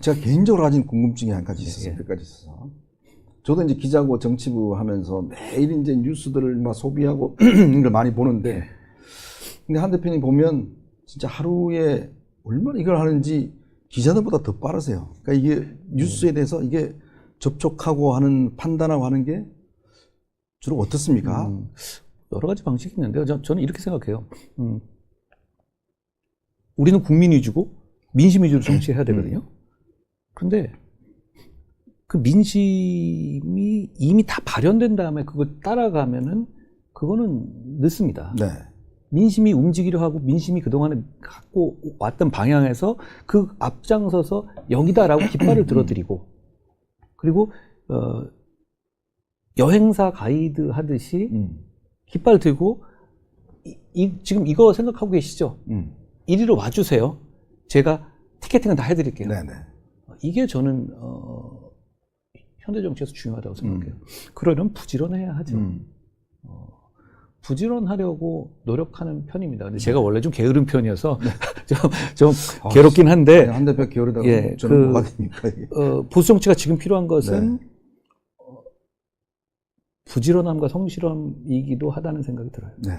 제가 개인적으로 가진 궁금증이 한 가지 예, 있었어요. 예. 몇 가지 있어서. 저도 이제 기자고 정치부 하면서 매일 이제 뉴스들을 막 소비하고 이걸 많이 보는데, 근데 한 대표님 보면 진짜 하루에 얼마나 이걸 하는지 기자들보다 더 빠르세요. 그러니까 이게 뉴스에 대해서 이게 접촉하고 하는 판단하고 하는 게 주로 어떻습니까? 음, 여러 가지 방식이 있는데요. 저, 저는 이렇게 생각해요. 음, 우리는 국민 위주고 민심 위주로 정치해야 되거든요. 그런데 그 민심이 이미 다 발현된 다음에 그걸 따라가면은 그거는 늦습니다. 네. 민심이 움직이려 하고 민심이 그동안에 갖고 왔던 방향에서 그 앞장서서 여기다라고 깃발을 들어드리고 그리고 어, 여행사 가이드 하듯이 음. 깃발 들고 이, 이- 지금 이거 생각하고 계시죠? 음. 이리로 와주세요. 제가 티켓팅은 다 해드릴게요. 네네. 이게 저는 어, 현대 정치에서 중요하다고 생각해요. 그러려면 부지런해야 하죠. 음. 부지런하려고 노력하는 편입니다. 근데 제가 원래 좀 게으른 편이어서 좀, 좀 아, 괴롭긴 한데 한 대표 기울이다가 예, 저는 그- 뭐가 됩니까 이게? 어, 보수 정치가 지금 필요한 것은 네. 어, 부지런함과 성실함이기도 하다는 생각이 들어요. 네.